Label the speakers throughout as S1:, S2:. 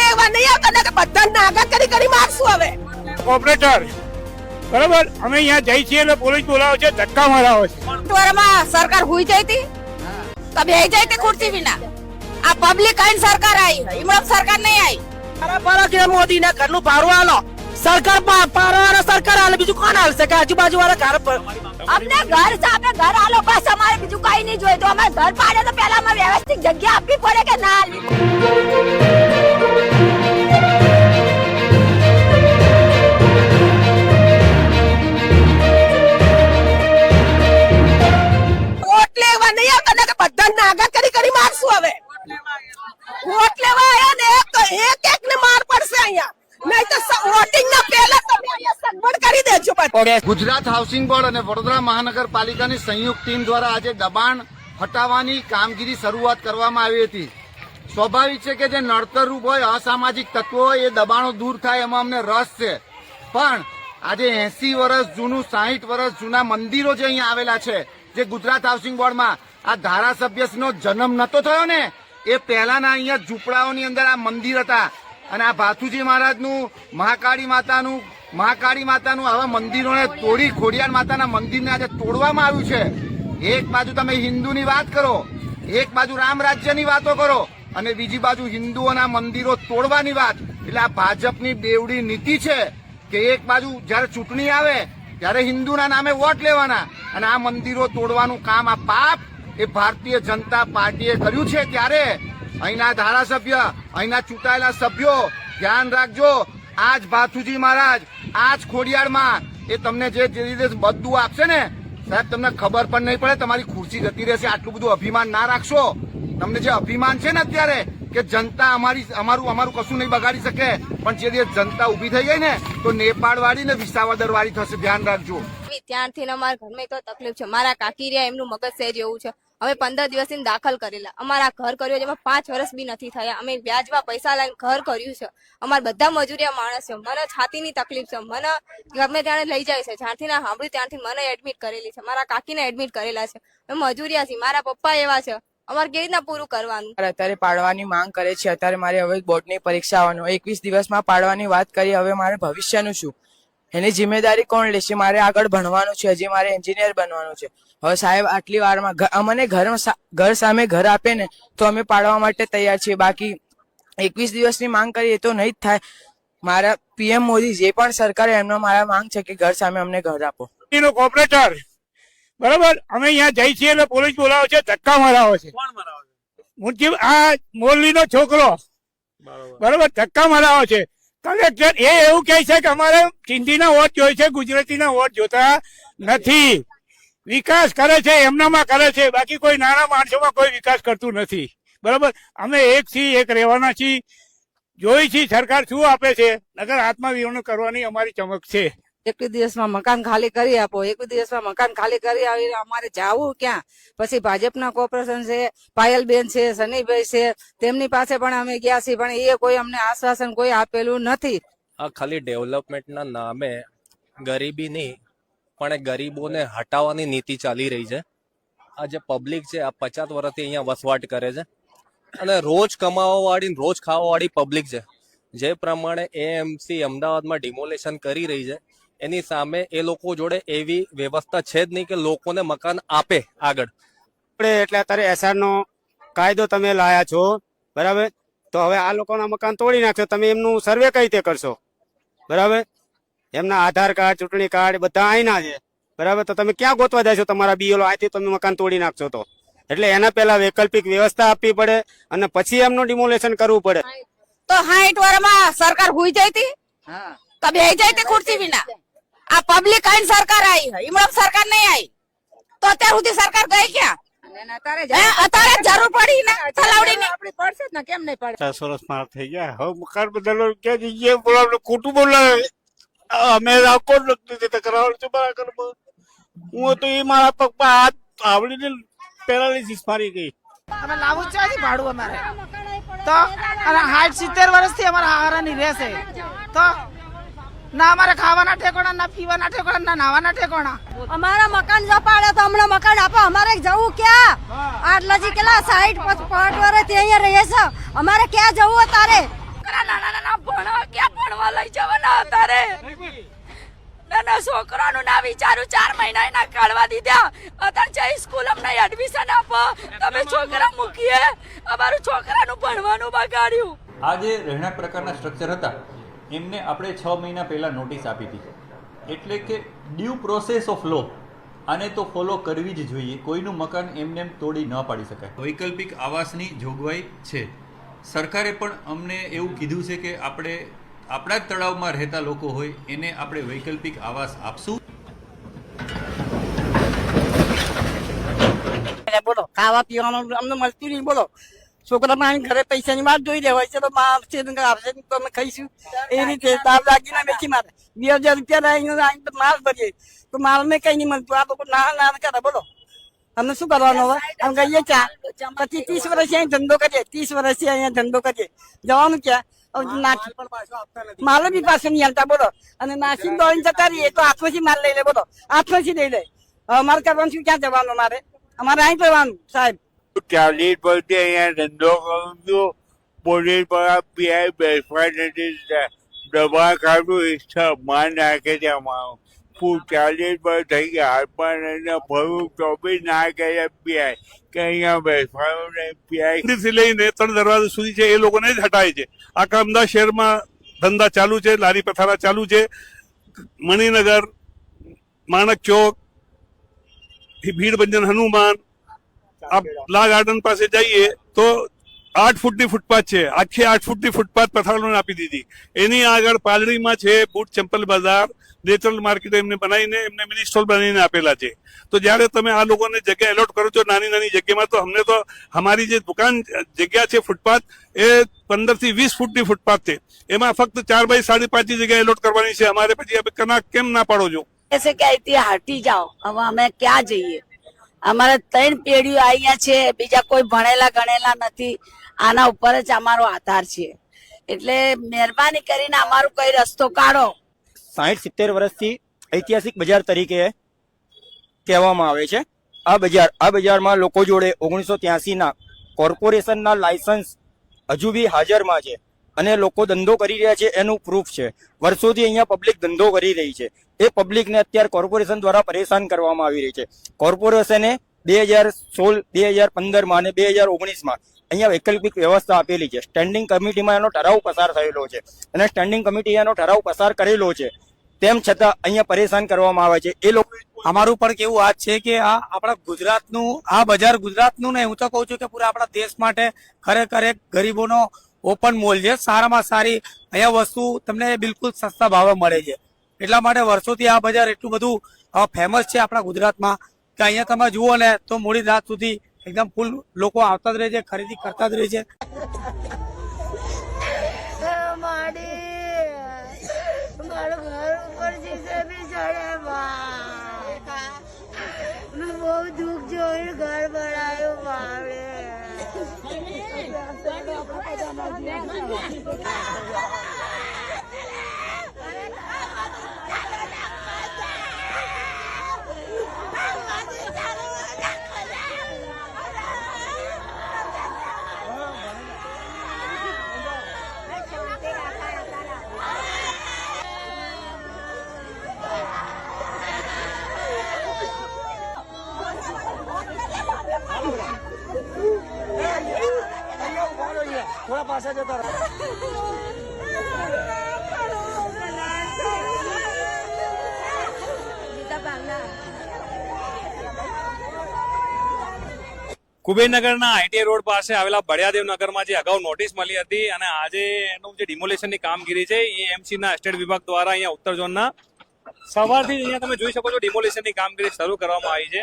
S1: લેવા નહીં આવતા કે બધા નાગા કરી કરી મારશું હવે.
S2: ઓપરેટર બરાબર? અમે અહીંયા જઈ છીએ એટલે પોલીસ બોલાવે છે ધક્કા મરાવે છે.
S1: ટોરમાં સરકાર હુઈ જઈ હતી તો બે જઈ હતી ખુરશી વિના? આ પબ્લિક આઈને સરકાર આવી ઇમરમ સરકાર નહીં આવી
S3: બરાબર પર કે મોદી ના ઘરનું ભાડું આલો. સરકાર પા- પારો વાળા સરકાર હાલે. બીજું કોણ હાલશે? કે આજુબાજુ વાળા ઘર પર
S1: અમને ઘર છે આપણે ઘર આલો પાસે અમારે બીજું કઈ નહીં જોઈએ. તો અમારે ઘર પાડે તો પહેલા અમે વ્યવસ્થિત જગ્યા આપવી પડે કે ના આપવી લેવા નહીં આવતા. કે બધા નાગા કરી કરી મારશું હવે. વોટ લેવા આયા ને એક એક એક ને માર
S4: ગુજરાત હાઉસિંગ બોર્ડ અને વડોદરા મહાનગરપાલિકાની સંયુક્ત ટીમ દ્વારા આજે દબાણ હટાવવાની કામગીરી શરૂઆત કરવામાં આવી હતી. સ્વાભાવિક છે કે જે નડતરરૂપ હોય, અસામાજિક તત્વો હોય, એ દબાણો દૂર થાય એમાં અમને રસ છે. પણ આજે એસી વર્ષ જૂનું, સાહીઠ વર્ષ જૂના મંદિરો જે અહીંયા આવેલા છે, જે ગુજરાત હાઉસિંગ બોર્ડમાં આ ધારાસભ્યનો જન્મ નતો થયો ને, એ પહેલાના અહીંયા ઝૂંપડાઓની અંદર આ મંદિર હતા. અને આ ભાથુજી મહારાજનું મહાકાળી માતાનું મહાકાળી માતાનું આવા મંદિરોને તોડી ખોડિયાર માતાના મંદિરને આજે તોડવામાં આવ્યું છે. એક બાજુ તમે હિન્દુની વાત કરો, એક બાજુ રામ રાજ્યની વાતો કરો અને બીજી બાજુ હિન્દુઓના મંદિરો તોડવાની વાત. એટલે આ ભાજપની બેવડી નીતિ છે કે એક બાજુ જ્યારે ચૂંટણી આવે, ત્યારે હિન્દુના નામે વોટ લેવાના અને આ મંદિરો તોડવાનું કામ આ પાપ એ ભારતીય જનતા પાર્ટીએ કર્યું છે. ત્યારે અહીંના ધારાસભ્ય, અહીંના ચૂંટાયેલા સભ્યો, ધ્યાન રાખજો. આજ ભાથુજી મહારાજ, આજ ખોડિયારમાં એ તમને જે રીતે બધું આપશે ને, સાહેબ, તમને ખબર પણ નહીં પડે, તમારી ખુરશી જતી રહેશે, આટલું બધું અભિમાન ના રાખશો. તમને જે અભિમાન છે ને અત્યારે, કે જનતા અમારી, અમારું અમારું કશું નહીં બગાડી શકે, પણ જે દિવસ જનતા ઊભી થઈ ગઈ ને, તો નેપાળ વાળી ને વિસાવદર વાળી થશે. ધ્યાન રાખજો.
S5: ત્યારથી અમારા ઘરમાં તો તકલીફ છે. મારા કાકી રહ્યા એમનું મગજ સહેજ એવું છે. અમે પંદર દિવસથી દાખલ કરેલા. અમારા ઘર કર્યું જેમાં પાંચ વર્ષ બી નથી થયા. અમે વ્યાજમાં પૈસા લઈને ઘર કર્યું છે. અમારા બધા મજૂરિયા માણસ છે. મને છાતીની તકલીફ છે. મને ગમે ત્યારે લઈ જાય છે. જ્યાંથી ના સાંભળ્યું ત્યાંથી મને એડમિટ કરેલી છે. મારા કાકીને એડમિટ કરેલા છે. મજૂરિયા છીએ. મારા પપ્પા એવા છે. અમારે કેવી રીતના પૂરું કરવાનું?
S6: અત્યારે પાડવાની માંગ કરે છે. અત્યારે મારે હવે બોર્ડની પરીક્ષા આવવાનું. એકવીસ દિવસમાં પાડવાની વાત કરી હવે મારે ભવિષ્યનું શું? એની જિમ્મેદારી કોણ લેશે? મારે આગળ ભણવાનું છે હજી મારે એન્જિનિયર બનવાનું છે. હવે સાહેબ આટલી વારમાં અમને ઘર ઘર સામે ઘર આપે ને તો અમે પાડવા માટે તૈયાર છીએ. બાકી એકવીસ દિવસની માંગ કરીએ તો નહીં જ થાય. મારા પીએમ મોદી જે પણ સરકારે એમનો મારા માંગ છે કે ઘર સામે અમને ઘર આપો.
S2: એનો ઓપરેટર બરાબર? અમે અહીંયા જઈ છીએ એટલે પોલીસ બોલાવે છે ધક્કા મરાવે છે. આ મોરલીનો છોકરો. બરાબર? ધક્કા મરાવે છે. કલેક્ટર એ એવું કહે છે કે અમારે સિંધીના વોટ જોઈએ છે, ગુજરાતીના વોટ જોતા નથી. વિકાસ કરે છે, એમનામાં કરે છે. બાકી કોઈ નાના માણસોમાં કોઈ વિકાસ કરતું નથી. બરાબર? અમે એક છીએ, એક રહેવાના છીએ. જોઈ છીએ, સરકાર શું આપે છે? નગર આત્મવિવરણ કરવાની અમારી ચમક છે.
S7: એકવીસ દિવસમાં મકાન ખાલી કરી આપો, એક દિવસમાં મકાન ખાલી કરી આવીને અમારે જાવું ક્યાં? પછી ભાજપના કોર્પોરેશન છે, પાયલબેન છે સનીભાઈ છે, તેમની પાસે પણ અમે ગયા છીએ, પણ એ કોઈ અમને આશ્વાસન કોઈ આપેલું નથી.
S8: આ ખાલી ડેવલપમેન્ટના નામે ગરીબીની પણ એ ગરીબોને હટાવવાની નીતિ ચાલી રહી છે. આ જે પબ્લિક છે, આ પચાસ વર્ષથી અહીંયા વસવાટ કરે છે. અને રોજ કમાવા વાળી રોજ ખાવા વાળી પબ્લિક છે. જે પ્રમાણે એએમસી અમદાવાદમાં ડિમોલેશન કરી રહી છે. એની સામે એ લોકો જોડે એવી વ્યવસ્થા છે જ નહીં કે લોકોને મકાન આપે આગળ.
S9: આપણે એટલે અત્યારે એસઆર નો કાયદો તમે લાયા છો બરાબર? તો હવે આ લોકોના મકાન તોડી નાખશો તમે એમનું સર્વે કઈ રીતે કરશો? બરાબર? એમના આધાર કાર્ડ ચૂંટણી કાર્ડ બધા અહીંના છે. બરાબર? તો તમે ક્યાં ગોતવા જશો તમારા બીએલો અહીંથી તમે મકાન તોડી નાખશો તો. એટલે એના પહેલા વૈકલ્પિક વ્યવસ્થા આપવી પડે અને પછી એમનું ડિમોલેશન કરવું પડે.
S1: તો હાઈટ વાળામાં સરકાર હુઈ જઈ હતી તો બે જઈ ખુરશી વિના? આ પબ્લિક આઈને સરકાર આવી ઇમરમ સરકાર નહીં આવી તો અત્યાર સુધી સરકાર ગઈ ક્યાં? અત્યારે જરૂર પડી ને તલાવડીની.
S7: આપણી પડશે ને કેમ નહીં પડે?
S2: પચાસ માર થઈ ગયા. હવે મકાન બદલવા ક્યાં જઈએ બોલાવે ખોટું બોલાવે. અમે રાખો જ નથી દેતા કરાવવાનું છે મારા ઘરમાં. હું તો એ મારા પગમાં હાથ આવડીને પેરાલિસિસ મારી ગઈ.
S3: અમે લાવવું જ છે ભાડું અમારે. તો અને સિત્તેર વર્ષથી અમારા હારાની રહેશે. તો ના અમારે ખાવાના ઠેકોણા ના પીવાના ઠેકોણા ના નાવાના ઠેકોણા.
S5: અમારા મકાન જપાડે પાડે તો હમણાં મકાન આપો અમારે જવું ક્યાં? આટલા જી કેટલા સાઈઠ પાંચ વર્ષથી અહીંયા રહીએ છે. અમારે ક્યાં જવું તારે?
S1: નાના નાના ભણવા ક્યાં ભણવા લઈ જવાના અત્યારે નાના છોકરાનું ના વિચારું ચાર મહિના એના કાઢવા દીધા. અત્યારે જઈ સ્કૂલ અમને એડમિશન આપો. તમે છોકરા મૂકીએ. અમારું છોકરાનું ભણવાનું બગાડ્યું.
S10: આ જે રહેણાંક પ્રકારના સ્ટ્રક્ચર હતા. એમને આપણે છ મહિના પહેલાં નોટિસ આપી હતી. એટલે કે ડ્યુ પ્રોસેસ ઓફ લો આને તો ફોલો કરવી જ જોઈએ. કોઈનું મકાન એમને એમ તોડી ન પાડી શકાય. વૈકલ્પિક આવાસની જોગવાઈ છે. સરકારે પણ અમને એવું કીધું છે કે આપણે આપણા જ તળાવમાં રહેતા લોકો હોય એને આપણે વૈકલ્પિક આવાસ આપશું.
S1: બોલો ખાવા પીવાનું અમને મળતું નહીં બોલો. છોકરા માં ઘરે પૈસા ની વાત જોઈ લેવાય છે, તો માં આવશે ને આવશે ને તો અમે ખાઈશું. એ રીતે દાળ લાગીને બેસી મારે. બે હજાર રૂપિયા લાવીને તો માલ ભરીએ. તો માલ મેં કઈ નહીં મળતું. આ લોકો ના ના કરે, બોલો. અમને શું કરવાનું હવે? અમે કહીએ ચા. પછી ત્રીસ વર્ષથી અહીં ધંધો કરીએ. ત્રીસ વર્ષથી અહીંયા ધંધો કરીએ. જવાનું ક્યાં? નાખી. માલ બી પાછો નહીં હાલતા, બોલો. અને નાસી દોડીને જતા રહીએ, તો હાથમાંથી માલ લઈ લે, બોલો. હાથમાંથી લઈ લે. અમારે કરવાનું શું? ક્યાં જવાનું મારે અમારે અહીં જવાનું સાહેબ.
S11: ચાલીસ વર્ષથી અહીંયા ધંધો કરું છું પોલીસવાળા પીઆઈ બેસવા નથી દવા કાઢું ઈચ્છા માન નાખે છે અમારું. ફૂલ ચાલીસ વર્ષ થઈ ગયા હાથમાં લઈને ભરું તો બી ના કહે પીઆઈ કે અહીંયા બેસવાનું નહીં પીઆઈ થી લઈને ત્રણ દરવાજા સુધી છે, એ લોકોને જ હટાય છે. આખા અમદાવાદ શહેરમાં ધંધા ચાલુ છે, લારી પથારા ચાલુ છે. મણિનગર, માણક ચોક, ભીડ ભંજન હનુમાન આપ લા ગાર્ડન પાસે જઈએ તો આઠ ફૂટની ફૂટપાથ છે. આખી આઠ ફૂટની ફૂટપાથ પથારોને આપી દીધી. એની આગળ પાલડીમાં છે બૂટ ચંપલ બજાર, નેચરલ માર્કેટ એમને બનાવીને એમને મિની સ્ટોલ બનાવીને આપેલા છે. તો જ્યારે તમે આ લોકોને જગ્યા એલોટ કરો છો, નાની નાની જગ્યામાં, તો અમને તો અમારી જે દુકાન જગ્યા છે ફૂટપાથ, એ પંદરથી વીસ ફૂટની ફૂટપાથ છે. એમાં ફક્ત ચાર બાય સાડી પાંચની જગ્યા એલોટ કરવાની છે. અમારે પછી કના કેમ ના પાડો છો?
S1: કે અહીંથી જાઓ. હવે અમે ક્યાં જઈએ? અમારે ત્રણ પેઢીઓ અહીંયા છે, બીજા કોઈ ભણેલા ગણેલા નથી. આના ઉપર જ અમારો આધાર છે. એટલે મહેરબાની કરીને અમારું કઈ રસ્તો કાઢો.
S12: સાહીઠ સિત્તેર વર્ષથી ઐતિહાસિક બજાર તરીકે કહેવામાં આવે છે. આ બજાર, આ બજારમાં લોકો જોડે ઓગણીસો ત્યાસીના કોર્પોરેશનના લાયસન્સ હજુ બી હાજરમાં છે. અને લોકો ધંધો કરી રહ્યા છે, એનું પ્રૂફ છે. વર્ષોથી અહીંયા પબ્લિક ધંધો કરી રહી છે. એ પબ્લિકને અત્યારે કોર્પોરેશન દ્વારા પરેશાન કરવામાં આવી રહી છે. કોર્પોરેશને બે હજાર સોળ, બે હજાર પંદરમાં અને બે હજાર ઓગણીસમાં અહીંયા વૈકલ્પિક વ્યવસ્થા આપેલી છે. સ્ટેન્ડિંગ કમિટીમાં એનો ઠરાવ પસાર થયેલો છે. અને સ્ટેન્ડિંગ કમિટી એનો ઠરાવ પસાર કરેલો છે. તેમ છતાં અહીંયા પરેશાન કરવામાં આવે છે. એ લોકો
S13: અમારું પણ કેવું આ છે કે આ આપણા ગુજરાતનું, આ બજાર ગુજરાતનું ને હું તો કહું છું કે પૂરા આપણા દેશ માટે ખરેખર એક ગરીબોનો ઓપન મોલ છે. સારામાં સારી અહીંયા વસ્તુ તમને બિલકુલ સસ્તા ભાવે મળે છે. એટલા માટે વર્ષોથી આ બજાર એટલું બધું ફેમસ છે આપણા ગુજરાતમાં કે અહીંયા તમે જુઓ ને તો મોડી રાત સુધી એકદમ ફૂલ લોકો આવતા જ રહે છે, ખરીદી કરતા જ રહે છે.
S5: બહુ દુઃખ જોયું ઘર ભરાયું મારે.
S14: 我们要去看看 કુબેરનગરના આઈટીઆઈ રોડ પાસે આવેલા બળિયાદેવ નગરમાં જે અગાઉ નોટિસ મળી હતી અને આજે એનું જે ડિમોલેશનની કામગીરી છે એ એમસીના સ્ટેટ એસ્ટેટ વિભાગ દ્વારા અહીંયા ઉત્તર ઝોનના સવારથી અહીંયા તમે જોઈ શકો છો ડિમોલેશનની કામગીરી શરૂ કરવામાં આવી છે.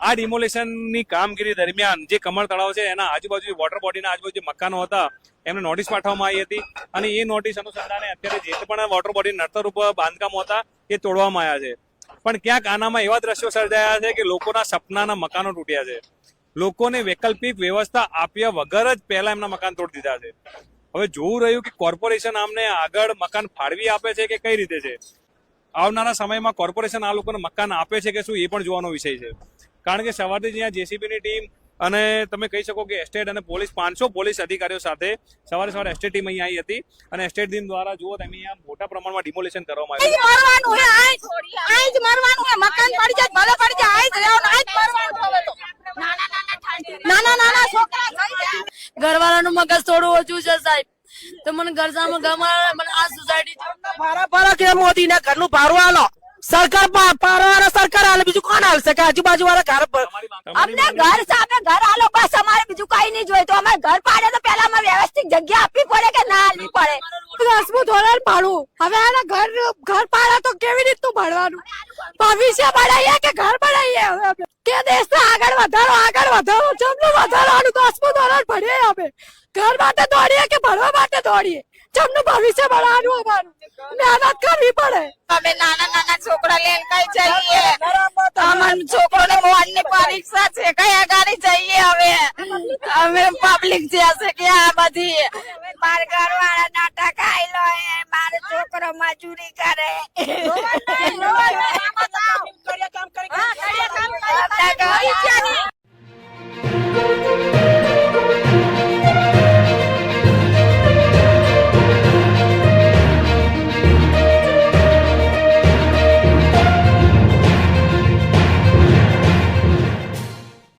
S14: આ ડિમોલેશનની કામગીરી દરમિયાન જે કમળ તળાવ છે, એના આજુબાજુ વોટર બોડીના આજુબાજુ મકાનો હતા, એમને નોટિસ પાઠવવામાં આવી હતી અને એ નોટિસ અનુસંધાને અત્યારે જે પણ વોટર બોડી નડતર રૂપ બાંધકામો હતા, એ તોડવામાં આવ્યા છે. પણ ક્યાંક આનામાં એવા દ્રશ્યો સર્જાયા છે કે લોકોના સપનાના મકાનો તૂટ્યા છે. લોકોને વૈકલ્પિક વ્યવસ્થા આપ્યા વગર જ પહેલા એમના મકાન તોડી દીધા છે. હવે જોવું રહ્યું કે કોર્પોરેશન આમને આગળ મકાન ફાળવી આપે છે કે કઈ રીતે છે? આવનારા સમયમાં કોર્પોરેશન આ લોકોને મકાન આપે છે કે શું, એ પણ જોવાનો વિષય છે. કારણ કે સવારથી જ્યાં જેસીબીની ટીમ અને તમે કહી શકો કે એસ્ટેટ અને પોલીસ પાંચસો પોલીસ અધિકારીઓ સાથે સવારે સવારે એસ્ટેટ ટીમ અહીં આવી હતી અને એસ્ટેટ ટીમ દ્વારા જુઓ તમે અહીંયા મોટા પ્રમાણમાં ડિમોલિશન કરવામાં આવ્યું
S7: જ મરવાનું હે આઈ જ આઈ જ મરવાનું હે મકાન પડી જાય ભલે પડી જાય આઈ રહેવાનું આઈ મરવાનું હવે તો. નાના નાના છોકરા
S15: ઘરવાળાનું મગજ થોડું ઓછું છે સાહેબ. તો મને ઘર સામે ગમાડે મને આ સોસાયટી
S16: ભારા ભાડા કે મોદી ના ઘરનું ભારું આલો? સરકાર પારવાળા સરકાર હાલે. બીજું કોણ હાલશે? કે આજુબાજુ વાળા ઘર
S7: અમને ઘર સામે ઘર હાલો બસ. અમારે બીજું કઈ નહીં જોઈતું અમે ઘર પાડે તો પેલા અમે વ્યવસ્થિત જગ્યા આપવી પડે કે ના આપવી પડે? દસમું ધોરણ પાડું. હવે આના ઘર ઘર પાડા તો કેવી રીતનું ભણવાનું ભવિષ્ય ભણાઈએ કે ઘર ભણાઈએ હવે કે કે દેશને આગળ વધારો આગળ વધારો જમનું વધારવાનું દસમું ધોરણ ભણીએ અમે. ઘર માટે દોડીએ કે ભણવા માટે દોડીએ? જેમનું ભવિષ્ય બનાવવાનું અમારું. મહેનત કરવી પડે. અમે નાના નાના છોકરા લઈને કઈ જઈએ? અમારા છોકરોને મોહનની પરીક્ષા છે. કયા ગાડી જઈએ હવે? અમે પબ્લિક જે હશે કે આ બધી માર ઘર વાળા નાટક આયલો હે મારો છોકરો મજૂરી કરે. કામ કરી